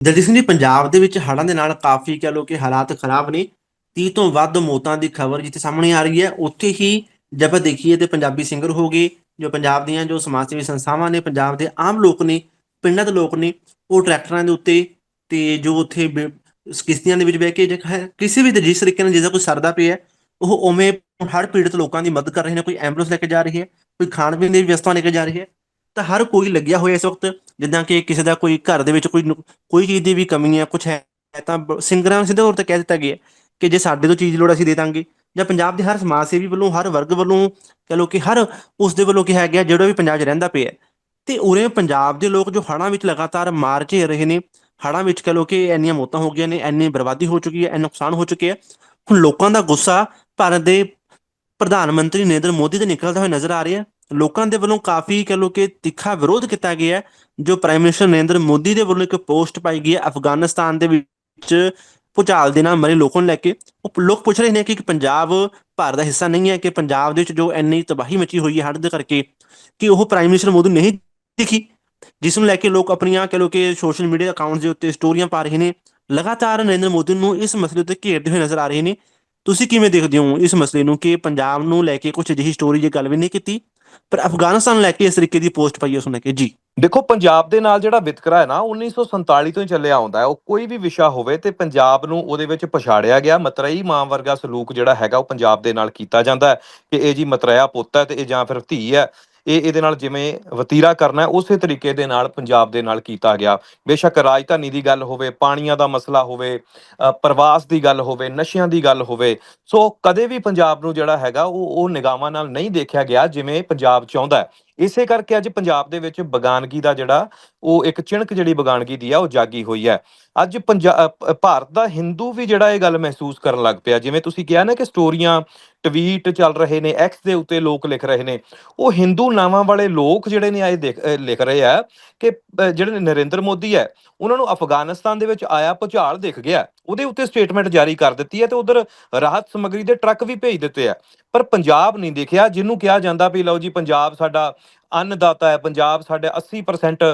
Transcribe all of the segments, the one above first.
ਦਲਜੀਤ ਸਿੰਘ ਜੀ ਪੰਜਾਬ ਦੇ ਵਿੱਚ ਹੜ੍ਹਾਂ ਦੇ ਨਾਲ ਕਾਫੀ ਕਹਿ ਲਓ ਕਿ ਹਾਲਾਤ ਖਰਾਬ ਨੇ 30 ਤੋਂ ਵੱਧ ਮੌਤਾਂ ਦੀ ਖਬਰ ਜਿੱਥੇ ਸਾਹਮਣੇ ਆ ਰਹੀ ਹੈ, ਉੱਥੇ ਹੀ ਜੇ ਆਪਾਂ ਦੇਖੀਏ ਤੇ ਪੰਜਾਬੀ ਸਿੰਗਰ ਹੋ ਗਏ, ਜੋ ਪੰਜਾਬ ਦੀਆਂ ਜੋ ਸਮਾਜ ਸੇਵੀ ਸੰਸਥਾਵਾਂ ਨੇ, ਪੰਜਾਬ ਦੇ ਆਮ ਲੋਕ ਨੇ, ਪਿੰਡਾਂ ਦੇ ਲੋਕ ਨੇ, ਉਹ ਟਰੈਕਟਰਾਂ ਦੇ ਉੱਤੇ ਤੇ ਜੋ ਉੱਥੇ ਬ- ਕਿਸ਼ਤੀਆਂ ਦੇ ਵਿੱਚ ਬਹਿ ਕੇ, ਜੇ ਕਿਸੇ ਵੀ ਜਿਸ ਤਰੀਕੇ ਨਾਲ ਜਿਹਦਾ ਕੋਈ ਸਰਦਾ ਪਿਆ, ਉਹ ਉਵੇਂ ਹੜ੍ਹ ਪੀੜਤ ਲੋਕਾਂ ਦੀ ਮਦਦ ਕਰ ਰਹੇ ਨੇ, ਕੋਈ ਐਂਬੂਲੈਂਸ ਲੈ ਕੇ ਜਾ ਰਹੀ ਹੈ, ਕੋਈ ਖਾਣ ਪੀਣ ਦੀ ਵਿਵਸਥਾ ਲੈ ਕੇ ਜਾ ਰਹੀ ਹੈ ਤਾਂ ਹਰ ਕੋਈ ਲੱਗਿਆ ਹੋਇਆ ਇਸ ਵਕਤ, ਜਿੱਦਾਂ ਕਿ ਕਿਸੇ ਦਾ ਕੋਈ ਘਰ ਦੇ ਵਿੱਚ ਕੋਈ ਕੋਈ ਚੀਜ਼ ਦੀ ਵੀ ਕਮੀ ਹੈ ਕੁਝ ਹੈ, ਤਾਂ ਸਿੰਗਰਾਂ ਨੂੰ ਸਿੱਧੇ ਤੌਰ ਤੇ ਕਹਿ ਦਿੱਤਾ ਗਿਆ ਕਿ ਜੇ ਸਾਡੇ ਤੋਂ ਚੀਜ਼ ਲੋੜ ਅਸੀਂ ਦੇ ਦਾਂਗੇ। ਜਾਂ ਪੰਜਾਬ ਦੇ ਹਰ ਸਮਾਜ ਸੇਵੀ ਵੱਲੋਂ, ਹਰ ਵਰਗ ਵੱਲੋਂ, ਕਹ ਲਓ ਕਿ ਹਰ ਉਸ ਦੇ ਵੱਲੋਂ ਕਿਹਾ ਗਿਆ ਜਿਹੜਾ ਵੀ ਪੰਜਾਬ 'ਚ ਰਹਿੰਦਾ ਪਿਆ ਹੈ। ਤੇ ਉਰੇ ਪੰਜਾਬ ਦੇ ਲੋਕ ਜੋ ਹੜ੍ਹਾਂ ਵਿੱਚ ਲਗਾਤਾਰ ਮਾਰ ਝੇਲ ਰਹੇ ਨੇ, ਹੜ੍ਹਾਂ ਵਿੱਚ ਕਹ ਲਓ ਕਿ ਇੰਨੀਆਂ ਮੌਤਾਂ ਹੋ ਗਈਆਂ ਨੇ, ਇੰਨੀ ਬਰਬਾਦੀ ਹੋ ਚੁੱਕੀ ਹੈ, ਇੰਨਾ ਨੁਕਸਾਨ ਹੋ ਚੁੱਕਿਆ। ਹੈ ਹੁਣ ਲੋਕਾਂ ਦਾ ਗੁੱਸਾ ਭਾਰਤ ਦੇ ਪ੍ਰਧਾਨ ਮੰਤਰੀ ਨਰਿੰਦਰ ਮੋਦੀ ਦੇ ਨਿਕਲਦਾ ਹੋਇਆ ਨਜ਼ਰ ਆ ਰਿਹਾ। ਲੋਕਾਂ ਦੇ ਵੱਲੋਂ ਕਾਫੀ ਕਹ ਲਓ ਕਿ ਤਿੱਖਾ ਵਿਰੋਧ ਕੀਤਾ ਗਿਆ ਹੈ, ਜੋ ਪ੍ਰਾਈਮ ਮਿਨਿਸਟਰ ਨਰਿੰਦਰ ਮੋਦੀ ਦੇ ਵੱਲੋਂ ਇੱਕ ਪੋਸਟ ਪਾਈ ਗਈ ਹੈ ਅਫਗਾਨਿਸਤਾਨ ਦੇ ਵਿੱਚ ਭੁਚਾਲ ਦੇ ਨਾਲ ਮਰੇ ਲੋਕਾਂ ਨੂੰ ਲੈ ਕੇ। ਉਹ ਲੋਕ ਪੁੱਛ ਰਹੇ ਨੇ ਕਿ ਪੰਜਾਬ ਭਾਰਤ ਦਾ ਹਿੱਸਾ ਨਹੀਂ ਹੈ ਕਿ ਪੰਜਾਬ ਦੇ ਵਿੱਚ ਜੋ ਇੰਨੀ ਤਬਾਹੀ ਮਚੀ ਹੋਈ ਹੈ ਹੜ੍ਹ ਦੇ ਕਰਕੇ, ਕਿ ਉਹ ਪ੍ਰਾਈਮ ਮਿਨਿਸਟਰ ਮੋਦੀ ਨੂੰ ਨਹੀਂ ਦਿਖੀ, ਜਿਸ ਨੂੰ ਲੈ ਕੇ ਲੋਕ ਆਪਣੀਆਂ ਕਹ ਲਓ ਕਿ ਸੋਸ਼ਲ ਮੀਡੀਆ ਅਕਾਊਂਟਸ ਦੇ ਉੱਤੇ ਸਟੋਰੀਆਂ ਪਾ ਰਹੇ ਨੇ। ਲਗਾਤਾਰ ਨਰਿੰਦਰ ਮੋਦੀ ਨੂੰ ਇਸ ਮਸਲੇ ਉੱਤੇ ਘੇਰਦੇ ਹੋਏ ਨਜ਼ਰ ਆ ਰਹੇ ਨੇ। ਤੁਸੀਂ ਕਿਵੇਂ ਦੇਖਦੇ ਹੋ ਇਸ ਮਸਲੇ ਨੂੰ ਕਿ ਪੰਜਾਬ ਨੂੰ ਲੈ ਕੇ ਕੁਝ ਅਜਿਹੀ ਸਟੋਰੀ ਜੇ ਗੱਲ ਵੀ ਨਹੀਂ ਕੀਤੀ? ਪਰ ਅਫਗਾਨਿਸਤਾਨ ਲੈ ਕੇ ਇਸ ਤਰੀਕੇ ਦੀ ਪੋਸਟ ਪਾਈ ਉਸ ਨੇ ਕਿ ਜੀ। ਦੇਖੋ, ਪੰਜਾਬ ਦੇ ਨਾਲ ਜਿਹੜਾ ਵਿਤਕਰਾ ਹੈ ਨਾ 1947 ਤੋਂ ਹੀ ਚੱਲਿਆ ਆਉਂਦਾ ਹੈ। ਉਹ ਕੋਈ ਵੀ ਵਿਸ਼ਾ ਹੋਵੇ ਤੇ ਪੰਜਾਬ ਨੂੰ ਉਹਦੇ ਵਿੱਚ ਪਛਾੜਿਆ ਗਿਆ। ਮਤਰੇਈ ਮਾਂ ਵਰਗਾ ਸਲੂਕ ਜਿਹੜਾ ਹੈਗਾ, ਉਹ ਪੰਜਾਬ ਦੇ ਨਾਲ ਕੀਤਾ ਜਾਂਦਾ ਹੈ ਕਿ ਇਹ ਜੀ ਮਤਰੇਆ ਪੁੱਤ ਹੈ ਤੇ ਇਹ ਜਾਂ ਫਿਰ ਧੀ ਹੈ। ਇਹ ਇਹਦੇ ਨਾਲ ਜਿਵੇਂ ਵਤੀਰਾ ਕਰਨਾ ਹੈ, ਉਸੇ ਤਰੀਕੇ ਦੇ ਨਾਲ ਪੰਜਾਬ ਦੇ ਨਾਲ ਕੀਤਾ ਗਿਆ। ਬੇਸ਼ੱਕ ਰਾਜਧਾਨੀ ਦੀ ਗੱਲ ਹੋਵੇ, ਪਾਣੀਆਂ ਦਾ ਮਸਲਾ ਹੋਵੇ ਪ੍ਰਵਾਸ ਦੀ ਗੱਲ ਹੋਵੇ, ਨਸ਼ਿਆਂ ਦੀ ਗੱਲ ਹੋਵੇ, ਸੋ ਕਦੇ ਵੀ ਪੰਜਾਬ ਨੂੰ ਜਿਹੜਾ ਹੈਗਾ, ਉਹ ਉਹ ਨਿਗਾਹਾਂ ਨਾਲ ਨਹੀਂ ਦੇਖਿਆ ਗਿਆ, ਜਿਵੇਂ ਪੰਜਾਬ ਚਾਹੁੰਦਾ ਹੈ। ਇਸੇ ਕਰਕੇ ਅੱਜ ਪੰਜਾਬ ਦੇ ਵਿੱਚ ਬਗਾਨਗੀ ਦਾ ਜਿਹੜਾ ਉਹ ਇੱਕ ਚਿਣਕ ਜਿਹੜੀ ਬਗਾਨਗੀ ਦੀ ਆ, ਉਹ ਜਾਗੀ ਹੋਈ ਹੈ। ਅੱਜ ਪੰਜਾਬ ਭਾਰਤ ਦਾ ਹਿੰਦੂ ਵੀ ਜਿਹੜਾ ਇਹ ਗੱਲ ਮਹਿਸੂਸ ਕਰਨ ਲੱਗ ਪਿਆ। ਜਿਵੇਂ ਤੁਸੀਂ ਕਿਹਾ ਨਾ ਕਿ ਸਟੋਰੀਆਂ, ਟਵੀਟ ਚੱਲ ਰਹੇ ਨੇ ਐਕਸ ਦੇ ਉੱਤੇ ਲੋਕ ਲਿਖ ਰਹੇ ਨੇ। ਉਹ ਹਿੰਦੂ ਨਾਵਾਂ ਵਾਲੇ ਲੋਕ ਜਿਹੜੇ ਨੇ ਆਏ ਦੇਖ- ਲਿਖ ਰਹੇ ਆ ਕਿ ਜਿਹੜੇ ਨਰਿੰਦਰ ਮੋਦੀ ਹੈ, ਉਹਨਾਂ ਨੂੰ ਅਫਗਾਨਿਸਤਾਨ ਦੇ ਵਿੱਚ ਆਇਆ, ਭੁਚਾਲ ਦਿਖ ਗਿਆ। ਉਹਦੇ ਉੱਤੇ ਸਟੇਟਮੈਂਟ ਜਾਰੀ ਕਰ ਦਿੱਤੀ ਹੈ ਤੇ ਉਧਰ ਰਾਹਤ ਸਮੱਗਰੀ ਦੇ ਟਰੱਕ ਵੀ ਭੇਜ ਦਿੱਤੇ ਆ। ਪਰ ਪੰਜਾਬ ਨਹੀਂ ਦੇਖਿਆ, ਜਿਹਨੂੰ ਕਿਹਾ ਜਾਂਦਾ ਵੀ ਲਓ ਜੀ ਪੰਜਾਬ ਸਾਡਾ ਅੰਨਦਾਤਾ ਹੈ, ਪੰਜਾਬ ਸਾਡੇ 80%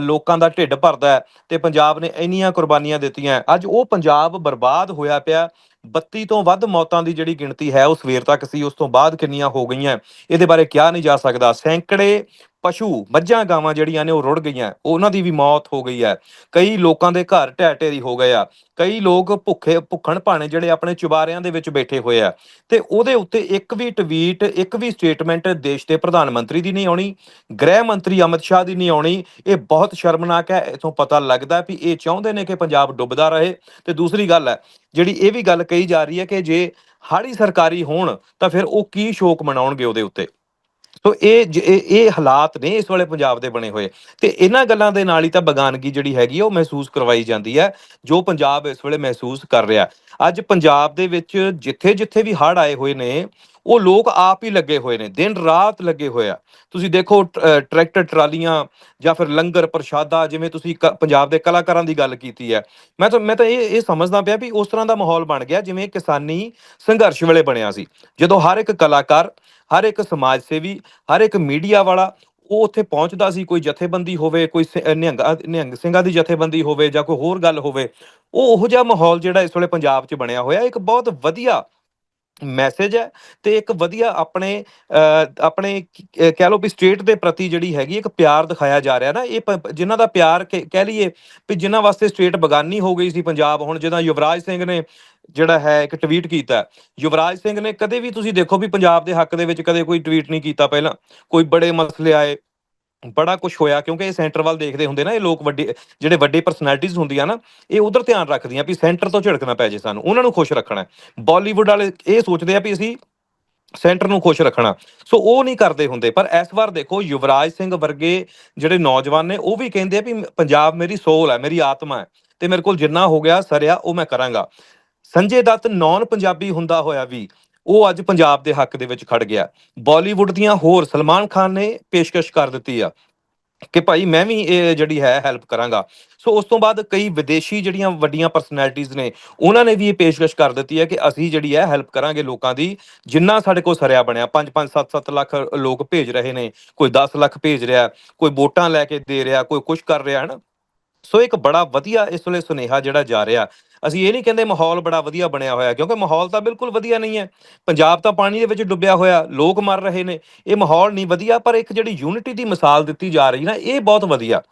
ਲੋਕਾਂ ਦਾ ਢਿੱਡ ਭਰਦਾ ਹੈ ਤੇ ਪੰਜਾਬ ਨੇ ਇੰਨੀਆਂ ਕੁਰਬਾਨੀਆਂ ਦਿੱਤੀਆਂ। ਅੱਜ ਉਹ ਪੰਜਾਬ ਬਰਬਾਦ ਹੋਇਆ ਪਿਆ। 32 ਤੋਂ ਵੱਧ ਮੌਤਾਂ ਦੀ ਜਿਹੜੀ ਗਿਣਤੀ ਹੈ, ਉਹ ਸਵੇਰ ਤੱਕ ਸੀ, ਉਸ ਤੋਂ ਬਾਅਦ ਕਿੰਨੀਆਂ ਹੋ ਗਈਆਂ, ਇਹਦੇ ਬਾਰੇ ਕਿਹਾ ਨਹੀਂ ਜਾ ਸਕਦਾ। ਸੈਂਕੜੇ ਪਸ਼ੂ, ਮੱਝਾਂ, ਗਾਵਾਂ ਜਿਹੜੀਆਂ ਨੇ ਉਹ ਰੁੜ ਗਈਆਂ, ਉਹਨਾਂ ਦੀ ਵੀ ਮੌਤ ਹੋ ਗਈ ਹੈ। ਕਈ ਲੋਕਾਂ ਦੇ ਘਰ ਢਹਿ ਢੇਰੀ ਹੋ ਗਏ ਆ। ਕਈ ਲੋਕ ਭੁੱਖੇ, ਭੁੱਖਣ ਭਾਣੇ ਜਿਹੜੇ ਆਪਣੇ ਚੁਬਾਰਿਆਂ ਦੇ ਵਿੱਚ ਬੈਠੇ ਹੋਏ ਆ। ਤੇ ਉਹਦੇ ਉੱਤੇ ਇੱਕ ਵੀ ਟਵੀਟ, ਇੱਕ ਵੀ ਸਟੇਟਮੈਂਟ ਦੇਸ਼ ਦੇ ਪ੍ਰਧਾਨ ਮੰਤਰੀ ਦੀ ਨਹੀਂ ਆਉਣੀ, ਗ੍ਰਹਿ ਮੰਤਰੀ ਅਮਿਤ ਸ਼ਾਹ ਦੀ ਨਹੀਂ ਆਉਣੀ। ਇਹ ਬਹੁਤ ਸ਼ਰਮਨਾਕ ਹੈ। ਇਥੋਂ ਪਤਾ ਲੱਗਦਾ ਵੀ ਇਹ ਚਾਹੁੰਦੇ ਨੇ ਕਿ ਪੰਜਾਬ ਡੁੱਬਦਾ ਰਹੇ। ਤੇ ਦੂਸਰੀ ਗੱਲ ਹੈ, ਜਿਹੜੀ ਇਹ ਵੀ ਗੱਲ ਕਹੀ ਜਾ ਰਹੀ ਹੈ ਕਿ ਜੇ ਹਾੜੀ ਸਰਕਾਰੀ ਹੋਣ, ਤਾਂ ਫਿਰ ਉਹ ਕੀ ਸ਼ੋਕ ਮਨਾਉਣਗੇ ਉਹਦੇ ਉੱਤੇ? ਸੋ ਇਹ ਜ- ਇਹ ਹਾਲਾਤ ਨੇ ਇਸ ਵੇਲੇ ਪੰਜਾਬ ਦੇ ਬਣੇ ਹੋਏ। ਤੇ ਇਹਨਾਂ ਗੱਲਾਂ ਦੇ ਨਾਲ ਹੀ ਤਾਂ ਬਗਾਨਗੀ ਜਿਹੜੀ ਹੈਗੀ ਆ, ਉਹ ਮਹਿਸੂਸ ਕਰਵਾਈ ਜਾਂਦੀ ਹੈ ਜੋ ਪੰਜਾਬ ਇਸ ਵੇਲੇ ਮਹਿਸੂਸ ਕਰ ਰਿਹਾ। ਅੱਜ ਪੰਜਾਬ ਦੇ ਵਿੱਚ ਜਿੱਥੇ ਜਿੱਥੇ ਵੀ ਹੜ੍ਹ ਆਏ ਹੋਏ ਨੇ ਉਹ ਲੋਕ ਆਪ ਹੀ ਲੱਗੇ ਹੋਏ ਨੇ, ਦਿਨ ਰਾਤ ਲੱਗੇ ਹੋਏ ਆ। ਤੁਸੀਂ ਦੇਖੋ, ਟ- ਟਰੈਕਟਰ, ਟਰਾਲੀਆਂ ਜਾਂ ਫਿਰ ਲੰਗਰ, ਪ੍ਰਸ਼ਾਦਾ, ਜਿਵੇਂ ਤੁਸੀਂ ਕ- ਪੰਜਾਬ ਦੇ ਕਲਾਕਾਰਾਂ ਦੀ ਗੱਲ ਕੀਤੀ ਹੈ। ਮੈਂ ਤਾਂ ਮੈਂ ਤਾਂ ਇਹ ਇਹ ਸਮਝਦਾ ਪਿਆ ਵੀ ਉਸ ਤਰ੍ਹਾਂ ਦਾ ਮਾਹੌਲ ਬਣ ਗਿਆ ਜਿਵੇਂ ਕਿਸਾਨੀ ਸੰਘਰਸ਼ ਵੇਲੇ ਬਣਿਆ ਸੀ। ਜਦੋਂ ਹਰ ਇੱਕ ਕਲਾਕਾਰ, ਹਰ ਇੱਕ ਸਮਾਜ ਸੇਵੀ, ਹਰ ਇੱਕ ਮੀਡੀਆ ਵਾਲਾ ਉਹ ਉੱਥੇ ਪਹੁੰਚਦਾ ਸੀ, ਕੋਈ ਜਥੇਬੰਦੀ ਹੋਵੇ, ਕੋਈ ਸ- ਅਹ ਨਿਹੰਗ ਨਿਹੰਗ ਸਿੰਘਾਂ ਦੀ ਜਥੇਬੰਦੀ ਹੋਵੇ ਜਾਂ ਕੋਈ ਹੋਰ ਗੱਲ ਹੋਵੇ, ਉਹ ਉਹੋ ਜਿਹਾ ਮਾਹੌਲ ਜਿਹੜਾ ਇਸ ਵੇਲੇ ਪੰਜਾਬ 'ਚ ਬਣਿਆ ਹੋਇਆ, ਇੱਕ ਬਹੁਤ ਵਧੀਆ ਮੈਸੇਜ ਹੈ ਤੇ ਇੱਕ ਵਧੀਆ ਆਪਣੇ ਆਪਣੇ ਕਹਿ ਲਓ ਵੀ ਸਟੇਟ ਦੇ ਪ੍ਰਤੀ ਜਿਹੜੀ ਹੈਗੀ ਇੱਕ ਪਿਆਰ ਦਿਖਾਇਆ ਜਾ ਰਿਹਾ ਨਾ, ਇਹ ਪ- ਜਿਨ੍ਹਾਂ ਦਾ ਪਿਆਰ ਕਹਿ ਲਈਏ ਵੀ ਜਿਨ੍ਹਾਂ ਵਾਸਤੇ ਸਟੇਟ ਬਗਾਨੀ ਹੋ ਗਈ ਸੀ ਪੰਜਾਬ, ਹੁਣ ਜਿੱਦਾਂ ਯੁਵਰਾਜ ਸਿੰਘ ਨੇ ਜਿਹੜਾ ਹੈ ਇੱਕ ਟਵੀਟ ਕੀਤਾ ਯੁਵਰਾਜ ਸਿੰਘ ਨੇ ਕਦੇ ਵੀ ਤੁਸੀਂ ਦੇਖੋ ਵੀ ਪੰਜਾਬ ਦੇ ਹੱਕ ਦੇ ਵਿੱਚ ਕਦੇ ਕੋਈ ਟਵੀਟ ਨਹੀਂ ਕੀਤਾ ਪਹਿਲਾਂ, ਕੋਈ ਬੜੇ ਮਸਲੇ ਆਏ ਬੜਾ ਕੁਝ ਹੋਇਆ, ਕਿਉਂਕਿ ਇਹ ਸੈਂਟਰ ਵੱਲ ਦੇਖਦੇ ਹੁੰਦੇ ਨਾ, ਇਹ ਲੋਕ ਵੱਡੇ, ਜਿਹੜੇ ਵੱਡੇ ਪਰਸਨੈਲਿਟੀਜ਼ ਹੁੰਦੀਆਂ ਨਾ, ਇਹ ਉਧਰ ਧਿਆਨ ਰੱਖਦੀਆਂ ਵੀ ਸੈਂਟਰ ਤੋਂ ਝਿੜਕਣਾ ਪੈ ਜੇ ਸਾਨੂੰ, ਉਹਨਾਂ ਨੂੰ ਖੁਸ਼ ਰੱਖਣਾ ਹੈ। ਬਾਲੀਵੁੱਡ ਵਾਲੇ ਇਹ ਸੋਚਦੇ ਆ ਵੀ ਅਸੀਂ ਸੈਂਟਰ ਨੂੰ ਖੁਸ਼ ਰੱਖਣਾ ਸੋ ਉਹ ਨਹੀਂ ਕਰਦੇ ਹੁੰਦੇ, ਪਰ ਇਸ ਵਾਰ ਦੇਖੋ, ਯੁਵਰਾਜ ਸਿੰਘ ਵਰਗੇ ਜਿਹੜੇ ਨੌਜਵਾਨ ਨੇ, ਉਹ ਵੀ ਕਹਿੰਦੇ ਆ ਵੀ ਪੰਜਾਬ ਮੇਰੀ ਸੋਲ ਹੈ, ਮੇਰੀ ਆਤਮਾ ਹੈ, ਤੇ ਮੇਰੇ ਕੋਲ ਜਿੰਨਾ ਹੋ ਗਿਆ, ਸਰਿਆ ਉਹ ਮੈਂ ਕਰਾਂਗਾ ਸੰਜੇ ਦੱਤ ਨੌਨ ਪੰਜਾਬੀ ਹੁੰਦਾ ਹੋਇਆ ਵੀ ਉਹ ਅੱਜ ਪੰਜਾਬ ਦੇ ਹੱਕ ਦੇ ਵਿੱਚ ਖੜ ਗਿਆ। ਬਾਲੀਵੁੱਡ ਦੀਆਂ ਹੋਰ ਸਲਮਾਨ ਖਾਨ ਨੇ ਪੇਸ਼ਕਸ਼ ਕਰ ਦਿੱਤੀ ਆ ਕਿ ਭਾਈ ਮੈਂ ਵੀ ਇਹ ਜਿਹੜੀ ਹੈ ਹੈਲਪ ਕਰਾਂਗਾ। ਸੋ ਉਸ ਤੋਂ ਬਾਅਦ ਕਈ ਵਿਦੇਸ਼ੀ ਜਿਹੜੀਆਂ ਵੱਡੀਆਂ ਪਰਸਨੈਲਿਟੀਆਂ ਨੇ, ਉਹਨਾਂ ਨੇ ਵੀ ਇਹ ਪੇਸ਼ਕਸ਼ ਕਰ ਦਿੱਤੀ ਹੈ ਕਿ ਅਸੀਂ ਜਿਹੜੀ ਹੈ ਹੈਲਪ ਕਰਾਂਗੇ ਲੋਕਾਂ ਦੀ। ਜਿੰਨਾ ਸਾਡੇ ਕੋਲ ਸਰਿਆ ਬਣਿਆ 5 5 7 7 ਲੱਖ ਲੋਕ ਭੇਜ ਰਹੇ ਨੇ, ਕੋਈ 10 ਲੱਖ ਭੇਜ ਰਿਹਾ, ਕੋਈ ਵੋਟਾਂ ਲੈ ਕੇ ਦੇ ਰਿਹਾ, ਕੋਈ ਕੁਝ ਕਰ ਰਿਹਾ ਹੈ ਨਾ ਸੋ ਇੱਕ ਬੜਾ ਵਧੀਆ ਇਸ ਵੇਲੇ ਸੁਨੇਹਾ ਜਿਹੜਾ ਜਾ ਰਿਹਾ। ਅਸੀਂ ਇਹ ਨਹੀਂ ਕਹਿੰਦੇ ਮਾਹੌਲ ਬੜਾ ਵਧੀਆ ਬਣਿਆ ਹੋਇਆ, ਕਿਉਂਕਿ ਮਾਹੌਲ ਤਾਂ ਬਿਲਕੁਲ ਵਧੀਆ ਨਹੀਂ ਹੈ। ਪੰਜਾਬ ਤਾਂ ਪਾਣੀ ਦੇ ਵਿੱਚ ਡੁੱਬਿਆ ਹੋਇਆ, ਲੋਕ ਮਰ ਰਹੇ ਨੇ, ਇਹ ਮਾਹੌਲ ਨਹੀਂ ਵਧੀਆ, ਪਰ ਇੱਕ ਜਿਹੜੀ ਯੂਨਿਟੀ ਦੀ ਮਿਸਾਲ ਦਿੱਤੀ ਜਾ ਰਹੀ ਨਾ, ਇਹ ਬਹੁਤ ਵਧੀਆ।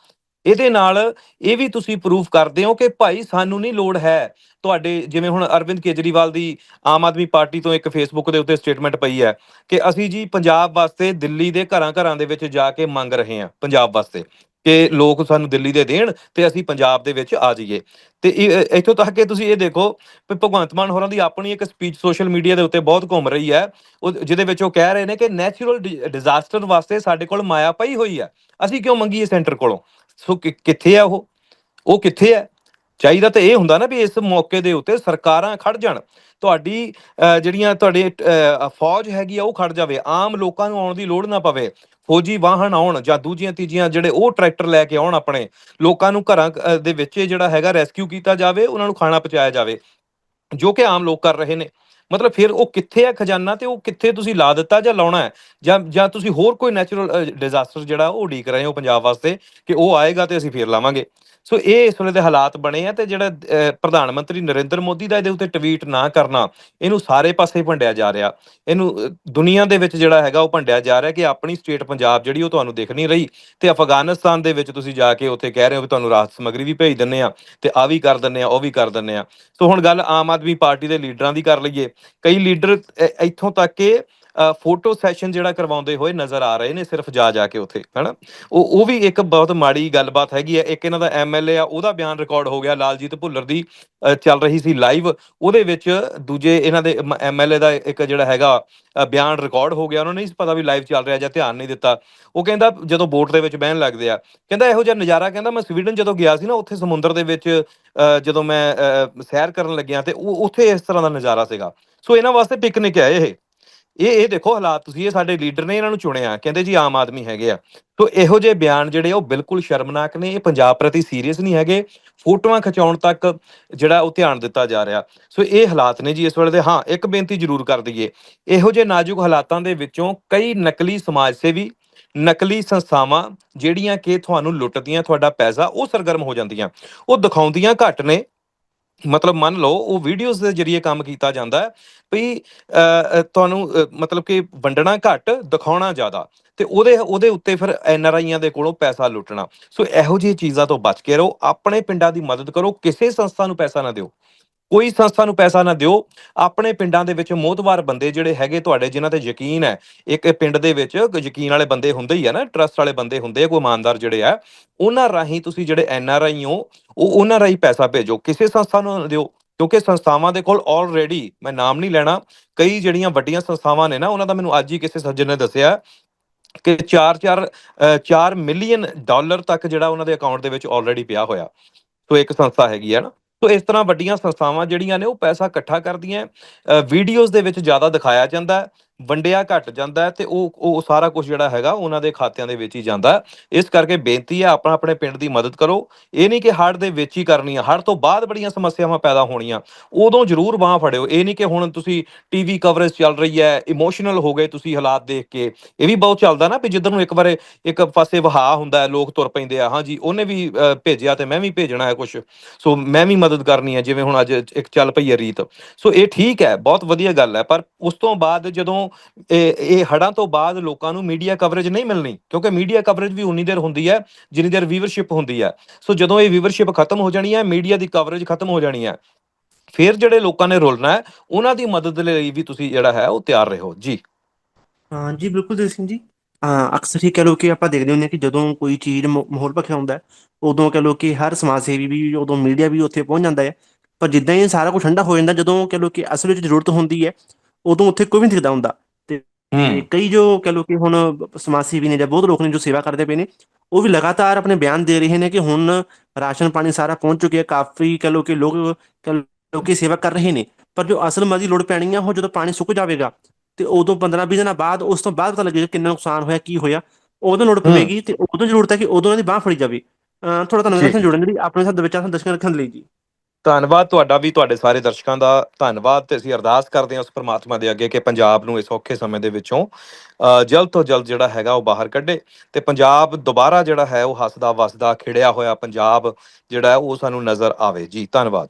ਇਹਦੇ ਨਾਲ ਇਹ ਵੀ ਤੁਸੀਂ ਪ੍ਰੂਫ ਕਰਦੇ ਹੋ ਕਿ ਭਾਈ ਸਾਨੂੰ ਨਹੀਂ ਲੋੜ ਹੈ ਤੁਹਾਡੇ, ਜਿਵੇਂ ਹੁਣ ਅਰਵਿੰਦ ਕੇਜਰੀਵਾਲ ਦੀ ਆਮ ਆਦਮੀ ਪਾਰਟੀ ਤੋਂ ਇੱਕ ਫੇਸਬੁੱਕ ਦੇ ਉੱਤੇ ਸਟੇਟਮੈਂਟ ਪਈ ਹੈ ਕਿ ਅਸੀਂ ਜੀ ਪੰਜਾਬ ਵਾਸਤੇ ਦਿੱਲੀ ਦੇ ਘਰਾਂ ਘਰਾਂ ਦੇ ਵਿੱਚ ਜਾ ਕੇ ਮੰਗ ਰਹੇ ਹਾਂ, ਪੰਜਾਬ ਵਾਸਤੇ। ਕਿ ਲੋਕ ਸਾਨੂੰ ਦਿੱਲੀ ਦੇ ਦੇਣ ਤੇ ਅਸੀਂ ਪੰਜਾਬ ਦੇ ਵਿੱਚ ਆ ਜਾਈਏ। ਤੇ ਇੱਥੋਂ ਤੱਕ ਕਿ ਤੁਸੀਂ ਇਹ ਦੇਖੋ ਵੀ ਭਗਵੰਤ ਮਾਨ ਹੋਰਾਂ ਦੀ ਆਪਣੀ ਇੱਕ ਸਪੀਚ ਸੋਸ਼ਲ ਮੀਡੀਆ ਦੇ ਉੱਤੇ ਬਹੁਤ ਘੁੰਮ ਰਹੀ ਹੈ। ਉਹ, ਜਿਹਦੇ ਵਿੱਚ ਉਹ ਕਹਿ ਰਹੇ ਨੇ ਕਿ ਨੈਚੁਰਲ ਡਿਜ਼ਾਸਟਰ ਵਾਸਤੇ ਸਾਡੇ ਕੋਲ ਮਾਇਆ ਪਈ ਹੋਈ ਹੈ। ਅਸੀਂ ਕਿਉਂ ਮੰਗੀਏ ਸੈਂਟਰ ਕੋਲੋਂ? ਸੋ ਕਿ- ਕਿੱਥੇ ਆ ਉਹ? ਉਹ ਕਿੱਥੇ ਹੈ? ਚਾਹੀਦਾ ਤਾਂ ਇਹ ਹੁੰਦਾ ਨਾ ਵੀ ਇਸ ਮੌਕੇ ਦੇ ਉੱਤੇ ਸਰਕਾਰਾਂ ਖੜ ਜਾਣ। ਤੁਹਾਡੀ ਜਿਹੜੀਆਂ ਤੁਹਾਡੇ ਫੌਜ ਹੈਗੀ ਆ ਉਹ ਖੜ ਜਾਵੇ। ਆਮ ਲੋਕਾਂ ਨੂੰ ਆਉਣ ਦੀ ਲੋੜ ਨਾ ਪਵੇ। ਫੌਜੀ ਵਾਹਨ ਆਉਣ ਜਾਂ ਦੂਜੀਆਂ ਤੀਜੀਆਂ ਜਿਹੜੇ ਉਹ ਟਰੈਕਟਰ ਲੈ ਕੇ ਆਉਣ ਆਪਣੇ, ਲੋਕਾਂ ਨੂੰ ਘਰਾਂ ਦੇ ਵਿੱਚ ਜਿਹੜਾ ਹੈਗਾ ਰੈਸਕਿਊ ਕੀਤਾ ਜਾਵੇ, ਉਹਨਾਂ ਨੂੰ ਖਾਣਾ ਪਹੁੰਚਾਇਆ ਜਾਵੇ, ਜੋ ਕਿ ਆਮ ਲੋਕ ਕਰ ਰਹੇ ਨੇ। ਮਤਲਬ ਫਿਰ ਉਹ ਕਿੱਥੇ ਹੈ ਖਜ਼ਾਨਾ ਤੇ ਉਹ ਕਿੱਥੇ ਤੁਸੀਂ ਲਾ ਦਿੱਤਾ ਜਾਂ ਲਾਉਣਾ ਹੈ? ਜਾਂ ਜਾਂ ਤੁਸੀਂ ਹੋਰ ਕੋਈ ਨੈਚੁਰਲ ਡਿਜ਼ਾਸਟਰ ਜਿਹੜਾ ਉਹ ਉਡੀਕ ਰਹੇ ਹੋ ਪੰਜਾਬ ਵਾਸਤੇ ਕਿ ਉਹ ਆਏਗਾ ਤੇ ਅਸੀਂ ਫੇਰ ਲਾਵਾਂਗੇ? ਸੋ ਇਹ ਇਸ ਵੇਲੇ ਦੇ ਹਾਲਾਤ ਬਣੇ ਆ ਤੇ ਜਿਹੜਾ ਪ੍ਰਧਾਨ ਮੰਤਰੀ ਨਰਿੰਦਰ ਮੋਦੀ ਦਾ ਇਹਦੇ ਉੱਤੇ ਟਵੀਟ ਨਾ ਕਰਨਾ ਇਹਨੂੰ ਸਾਰੇ ਪਾਸੇ ਭੰਡਿਆ ਜਾ ਰਿਹਾ। ਇਹਨੂੰ ਅਹ, ਦੁਨੀਆ ਦੇ ਵਿੱਚ ਜਿਹੜਾ ਹੈਗਾ ਉਹ ਭੰਡਿਆ ਜਾ ਰਿਹਾ ਕਿ ਆਪਣੀ ਸਟੇਟ ਪੰਜਾਬ ਜਿਹੜੀ ਉਹ ਤੁਹਾਨੂੰ ਦਿਖ ਨਹੀਂ ਰਹੀ। ਤੇ ਅਫਗਾਨਿਸਤਾਨ ਦੇ ਵਿੱਚ ਤੁਸੀਂ ਜਾ ਕੇ ਉੱਥੇ ਕਹਿ ਰਹੇ ਹੋ ਵੀ ਤੁਹਾਨੂੰ ਰਾਹਤ ਸਮੱਗਰੀ ਵੀ ਭੇਜ ਦਿੰਨੇ ਆ ਤੇ ਆ ਵੀ ਕਰ ਦਿੰਨੇ ਆ ਉਹ ਵੀ ਕਰ ਦਿੰਨੇ ਆ। ਸੋ ਹੁਣ ਗੱਲ ਆਮ ਆਦਮੀ ਪਾਰਟੀ ਦੇ ਲੀਡਰਾਂ ਦੀ ਕਰ ਲਈਏ। ਕਈ ਲੀਡਰ ਇੱਥੋਂ ਤੱਕ ਕਿ ਫੋਟੋ ਸੈਸ਼ਨ ਜਿਹੜਾ ਕਰਵਾਉਂਦੇ ਹੋਏ ਨਜ਼ਰ ਆ ਰਹੇ ਨੇ, ਸਿਰਫ ਜਾ ਜਾ ਕੇ ਉੱਥੇ, ਹਨਾ? ਉਹ ਉਹ ਵੀ ਇੱਕ ਬਹੁਤ ਮਾੜੀ ਗੱਲਬਾਤ ਹੈਗੀ ਹੈ। ਇੱਕ ਇਹਨਾਂ ਦਾ ਐਮਐਲਏ ਆ, ਉਹਦਾ ਬਿਆਨ ਰਿਕਾਰਡ ਹੋ ਗਿਆ ਲਾਲਜੀਤ ਭੁੱਲਰ ਦੀ ਚੱਲ ਰਹੀ ਸੀ ਲਾਈਵ ਉਹਦੇ ਵਿੱਚ ਦੂਜੇ ਇਹਨਾਂ ਦੇ ਐਮਐਲਏ ਦਾ ਇੱਕ ਜਿਹੜਾ ਹੈਗਾ ਬਿਆਨ ਰਿਕਾਰਡ ਹੋ ਗਿਆ। ਉਹਨਾਂ ਨੂੰ ਨਹੀਂ ਪਤਾ ਵੀ ਲਾਈਵ ਚੱਲ ਰਿਹਾ ਜਾਂ ਧਿਆਨ ਨਹੀਂ ਦਿੱਤਾ। ਉਹ ਕਹਿੰਦਾ, ਜਦੋਂ ਬੋਟ ਦੇ ਵਿੱਚ ਬਹਿਣ ਲੱਗਦੇ ਆ, ਕਹਿੰਦਾ ਇਹੋ ਜਿਹਾ ਨਜ਼ਾਰਾ, ਕਹਿੰਦਾ ਮੈਂ ਸਵੀਡਨ ਜਦੋਂ ਗਿਆ ਸੀ ਨਾ, ਉੱਥੇ ਸਮੁੰਦਰ ਦੇ ਵਿੱਚ ਜਦੋਂ ਮੈਂ ਸੈਰ ਕਰਨ ਲੱਗਿਆ ਤੇ ਉਹ, ਉੱਥੇ ਇਸ ਤਰ੍ਹਾਂ ਦਾ ਨਜ਼ਾਰਾ ਸੀਗਾ। ਸੋ ਇਹਨਾਂ ਵਾਸਤੇ ਪਿਕਨਿਕ ਹੈ ਇਹ। ਇਹ ਇਹ ਦੇਖੋ ਹਾਲਾਤ ਤੁਸੀਂ ਇਹ ਸਾਡੇ ਲੀਡਰ ਨੇ ਇਹਨਾਂ ਨੂੰ ਚੁਣਿਆ, ਕਹਿੰਦੇ ਜੀ ਆਮ ਆਦਮੀ ਹੈਗੇ ਆ। ਸੋ ਇਹੋ ਜਿਹੇ ਬਿਆਨ ਜਿਹੜੇ ਉਹ ਬਿਲਕੁਲ ਸ਼ਰਮਨਾਕ ਨੇ, ਇਹ ਪੰਜਾਬ ਪ੍ਰਤੀ ਸੀਰੀਅਸ ਨਹੀਂ ਹੈਗੇ। ਫੋਟੋਆਂ ਖਿਚਾਉਣ ਤੱਕ ਜਿਹੜਾ ਉਹ ਧਿਆਨ ਦਿੱਤਾ ਜਾ ਰਿਹਾ। ਸੋ ਇਹ ਹਾਲਾਤ ਨੇ ਜੀ ਇਸ ਵੇਲੇ ਦੇ। ਹਾਂ, ਇੱਕ ਬੇਨਤੀ ਜ਼ਰੂਰ ਕਰ ਦਈਏ, ਇਹੋ ਜਿਹੇ ਨਾਜ਼ੁਕ ਹਾਲਾਤਾਂ ਦੇ ਵਿੱਚੋਂ ਕਈ ਨਕਲੀ ਸਮਾਜ ਸੇਵੀ ਨਕਲੀ ਸੰਸਥਾਵਾਂ ਜਿਹੜੀਆਂ ਕਿ ਤੁਹਾਨੂੰ ਲੁੱਟਦੀਆਂ, ਤੁਹਾਡਾ ਪੈਸਾ, ਉਹ ਸਰਗਰਮ ਹੋ ਜਾਂਦੀਆਂ। ਉਹ ਦਿਖਾਉਂਦੀਆਂ ਘੱਟ ਨੇ ਮਤਲਬ ਮੰਨ ਲਓ ਉਹ ਵੀਡੀਓਜ਼ ਦੇ ਜ਼ਰੀਏ ਕੰਮ ਕੀਤਾ ਜਾਂਦਾ ਹੈ ਵੀ ਅ, ਤੁਹਾਨੂੰ ਮਤਲਬ ਕਿ ਵੰਡਣਾ ਘੱਟ ਦਿਖਾਉਣਾ ਜ਼ਿਆਦਾ ਤੇ ਉਹਦੇ ਉਹਦੇ ਉੱਤੇ ਫਿਰ ਐਨ ਆਰ ਆਈਆਂ ਦੇ ਕੋਲੋਂ ਪੈਸਾ ਲੁੱਟਣਾ। ਸੋ ਇਹੋ ਜਿਹੀ ਚੀਜ਼ਾਂ ਤੋਂ ਬਚ ਕੇ ਰਹੋ ਆਪਣੇ ਪਿੰਡਾਂ ਦੀ ਮਦਦ ਕਰੋ ਕਿਸੇ ਸੰਸਥਾ ਨੂੰ ਪੈਸਾ ਨਾ ਦਿਓ। ਕੋਈ ਸੰਸਥਾ ਨੂੰ ਪੈਸਾ ਨਾ ਦਿਓ। ਆਪਣੇ ਪਿੰਡਾਂ ਦੇ ਵਿੱਚ ਮੋਹਤਵਾਰ ਬੰਦੇ ਜਿਹੜੇ ਹੈਗੇ ਤੁਹਾਡੇ, ਜਿਨ੍ਹਾਂ ਤੇ ਯਕੀਨ ਹੈ। ਇੱਕ ਪਿੰਡ ਦੇ ਵਿੱਚ ਯਕੀਨ ਵਾਲੇ ਬੰਦੇ ਹੁੰਦੇ ਹੀ ਆ ਨਾ, ਟਰਸਟ ਵਾਲੇ ਬੰਦੇ ਹੁੰਦੇ ਆ, ਕੋਈ ਇਮਾਨਦਾਰ ਜਿਹੜੇ ਆ, ਉਹਨਾਂ ਰਾਹੀਂ ਤੁਸੀਂ ਜਿਹੜੇ ਐਨ ਆਰ ਆਈ ਹੋ, ਉਹ ਉਹਨਾਂ ਰਾਹੀਂ ਪੈਸਾ ਭੇਜੋ। ਕਿਸੇ ਸੰਸਥਾ ਨੂੰ ਦਿਓ, ਕਿਉਂਕਿ ਸੰਸਥਾਵਾਂ ਦੇ ਕੋਲ ਆਲਰੇਡੀ ਮੈਂ ਨਾਮ ਨਹੀਂ ਲੈਣਾ। ਕਈ ਜਿਹੜੀਆਂ ਵੱਡੀਆਂ ਸੰਸਥਾਵਾਂ ਨੇ ਨਾ, ਉਹਨਾਂ ਦਾ ਮੈਨੂੰ ਅੱਜ ਹੀ ਕਿਸੇ ਸੱਜਣ ਨੇ ਦੱਸਿਆ ਕਿ 4-4 4 ਮਿਲੀਅਨ ਡਾਲਰ ਤੱਕ ਜਿਹੜਾ ਉਹਨਾਂ ਦੇ ਅਕਾਊਂਟ ਦੇ ਵਿੱਚ ਆਲਰੇਡੀ ਪਿਆ ਹੋਇਆ। ਸੋ ਇੱਕ ਸੰਸਥਾ ਹੈਗੀ ਹੈ ਨਾ। ਸੋ ਇਸ ਤਰ੍ਹਾਂ ਵੱਡੀਆਂ ਸੰਸਥਾਵਾਂ ਜਿਹੜੀਆਂ ਨੇ ਉਹ ਪੈਸਾ ਇਕੱਠਾ ਕਰਦੀਆਂ ਵੀਡੀਓਜ਼ ਦੇ ਵਿੱਚ ਜ਼ਿਆਦਾ ਦਿਖਾਇਆ ਜਾਂਦਾ ਹੈ, ਵੰਡਿਆ ਘੱਟ ਜਾਂਦਾ ਹੈ ਤੇ ਉਹ ਉਹ ਸਾਰਾ ਕੁਝ ਜਿਹੜਾ ਹੈਗਾ ਉਹਨਾਂ ਦੇ ਖਾਤਿਆਂ ਦੇ ਵਿੱਚ ਹੀ ਜਾਂਦਾ ਇਸ ਕਰਕੇ ਬੇਨਤੀ ਹੈ ਆਪਣਾ ਆਪਣੇ ਪਿੰਡ ਦੀ ਮਦਦ ਕਰੋ। ਇਹ ਨਹੀਂ ਕਿ ਹੜ੍ਹ ਦੇ ਵਿੱਚ ਹੀ ਕਰਨੀ ਆ। ਹੜ੍ਹ ਤੋਂ ਬਾਅਦ ਬੜੀਆਂ ਸਮੱਸਿਆਵਾਂ ਪੈਦਾ ਹੋਣੀਆਂ। ਉਦੋਂ ਜ਼ਰੂਰ ਬਾਹ ਫੜਿਓ। ਇਹ ਨਹੀਂ ਕਿ ਹੁਣ ਤੁਸੀਂ ਟੀਵੀ ਕਵਰੇਜ ਚੱਲ ਰਹੀ ਹੈ ਇਮੋਸ਼ਨਲ ਹੋ ਗਏ ਤੁਸੀਂ ਹਾਲਾਤ ਦੇਖ ਕੇ। ਇਹ ਵੀ ਬਹੁਤ ਚੱਲਦਾ ਨਾ ਵੀ ਜਿੱਧਰ ਨੂੰ ਇੱਕ ਵਾਰ ਇੱਕ ਪਾਸੇ ਵਹਾ ਹੁੰਦਾ ਲੋਕ ਤੁਰ ਪੈਂਦੇ ਆ। ਹਾਂਜੀ, ਉਹਨੇ ਵੀ ਭੇਜਿਆ ਤੇ ਮੈਂ ਵੀ ਭੇਜਣਾ ਹੈ ਕੁਝ ਸੋ ਮੈਂ ਵੀ ਮਦਦ ਕਰਨੀ ਹੈ, ਜਿਵੇਂ ਹੁਣ ਅੱਜ ਇੱਕ ਚੱਲ ਪਈ ਹੈ ਰੀਤ। ਸੋ ਇਹ ਠੀਕ ਹੈ, ਬਹੁਤ ਵਧੀਆ ਗੱਲ ਹੈ। ਪਰ ਉਸ ਤੋਂ ਬਾਅਦ ਜਦੋਂ ਇਹ ਹੜਾਂ ਤੋਂ ਬਾਅਦ ਲੋਕਾਂ ਨੂੰ ਮੀਡੀਆ ਕਵਰੇਜ ਨਹੀਂ ਮਿਲਣੀ, ਕਿਉਂਕਿ ਮੀਡੀਆ ਕਵਰੇਜ ਵੀ ਉਨੀ ਦੇਰ ਹੁੰਦੀ ਹੈ, ਜਿੰਨੀ ਦੇਰ ਵੀਵਰਸ਼ਿਪ ਹੁੰਦੀ ਹੈ। ਸੋ ਜਦੋਂ ਇਹ ਵੀਵਰਸ਼ਿਪ ਖਤਮ ਹੋ ਜਾਣੀ ਹੈ ਮੀਡੀਆ ਦੀ ਕਵਰੇਜ ਖਤਮ ਹੋ ਜਾਣੀ ਹੈ, ਫਿਰ ਜਿਹੜੇ ਲੋਕਾਂ ਨੇ ਰੋਲਣਾ ਹੈ, ਉਹਨਾਂ ਦੀ ਮਦਦ ਲਈ ਵੀ ਤੁਸੀਂ ਜਿਹੜਾ ਹੈ, ਉਹ ਤਿਆਰ ਰਹੋ। ਜੀ। ਹਾਂ, ਜੀ, ਬਿਲਕੁਲ ਦਿਲ ਸਿੰਘ ਜੀ। ਅਕਸਰ ਹੀ ਕਹ ਲੋ ਕਿ ਆਪਾਂ ਦੇਖਦੇ ਹੁੰਦੇ ਹਾਂ ਕਿ ਜਦੋਂ ਕੋਈ ਚੀਜ਼ ਮਾਹੌਲ ਭਖਿਆ ਹੁੰਦਾ ਉਦੋਂ ਕਹ ਲੋ ਕਿ ਹਰ ਸਮਾਜ ਸੇਵੀ ਵੀ, ਉਦੋਂ ਮੀਡੀਆ ਵੀ ਉੱਥੇ ਪਹੁੰਚ ਜਾਂਦਾ ਹੈ। ਪਰ ਜਿੱਦਾਂ ਹੀ ਸਾਰਾ ਕੁਝ ਠੰਡਾ ਹੋ ਜਾਂਦਾ, ਜਦੋਂ ਕਹ ਲੋ ਕਿ ਅਸਲ ਵਿੱਚ ਜ਼ਰੂਰਤ ਹੁੰਦੀ ਹੈ ਉਦੋਂ ਉੱਥੇ ਕੋਈ ਵੀ ਨਹੀਂ ਦਿਖਦਾ ਹੁੰਦਾ। ਤੇ ਕਈ ਜੋ ਕਹ ਲੋ ਕਿ ਹੁਣ ਸਮਾਜ ਸੇਵੀ ਨੇ ਜਾਂ ਬਹੁਤ ਲੋਕ ਨੇ ਜੋ ਸੇਵਾ ਕਰਦੇ ਪਏ ਨੇ ਉਹ ਵੀ ਲਗਾਤਾਰ ਆਪਣੇ ਬਿਆਨ ਦੇ ਰਹੇ ਨੇ ਕਿ ਹੁਣ ਰਾਸ਼ਨ ਪਾਣੀ ਸਾਰਾ ਪਹੁੰਚ ਚੁੱਕਿਆ ਕਾਫੀ ਕਹ ਲੋ ਕਿ ਲੋਕ ਕਹ ਲੋ ਕਿ ਸੇਵਾ ਕਰ ਰਹੇ ਨੇ। ਪਰ ਜੋ ਅਸਲ ਮਜ਼ੀ ਲੋੜ ਪੈਣੀ ਆ ਉਹ ਜਦੋਂ ਪਾਣੀ ਸੁੱਕ ਜਾਵੇਗਾ ਤੇ ਉਦੋਂ 15 20 ਦਿਨਾਂ ਬਾਅਦ ਉਸ ਤੋਂ ਬਾਅਦ ਪਤਾ ਲੱਗੇਗਾ ਕਿੰਨਾ ਨੁਕਸਾਨ ਹੋਇਆ ਕੀ ਹੋਇਆ। ਉਦੋਂ ਲੋੜ ਪਵੇਗੀ ਤੇ ਉਦੋਂ ਜ਼ਰੂਰਤ ਹੈ ਕਿ ਉਦੋਂ ਉਹਨਾਂ ਦੀ ਬਾਹ ਫੜੀ ਜਾਵੇ। ਥੋੜਾ ਤੁਹਾਨੂੰ। ਦੱਸਣ ਜੁੜਨ ਲਈ ਆਪਣੇ ਸਾਥ ਵਿਚਾਰਾਂ ਦਰਸ਼ਕਾਂ ਰੱਖਣ ਲਈ ਜੀ। ਧੰਨਵਾਦ ਤੁਹਾਡਾ ਵੀ, ਤੁਹਾਡੇ ਸਾਰੇ ਦਰਸ਼ਕਾਂ ਦਾ ਧੰਨਵਾਦ ਤੇ ਅਸੀਂ ਅਰਦਾਸ ਕਰਦੇ ਹਾਂ ਉਸ ਪ੍ਰਮਾਤਮਾ ਦੇ ਅੱਗੇ ਕਿ ਪੰਜਾਬ ਨੂੰ ਇਸ ਔਖੇ ਸਮੇਂ ਦੇ ਵਿੱਚੋਂ ਜਲਦ ਤੋਂ ਜਲਦ ਜਿਹੜਾ ਹੈਗਾ ਉਹ ਬਾਹਰ ਕੱਢੇ ਤੇ ਪੰਜਾਬ ਦੁਬਾਰਾ ਜਿਹੜਾ ਹੈ ਉਹ ਹੱਸਦਾ ਵਸਦਾ ਖਿੜਿਆ ਹੋਇਆ ਪੰਜਾਬ ਜਿਹੜਾ ਉਹ ਸਾਨੂੰ ਨਜ਼ਰ ਆਵੇ। ਜੀ, ਧੰਨਵਾਦ।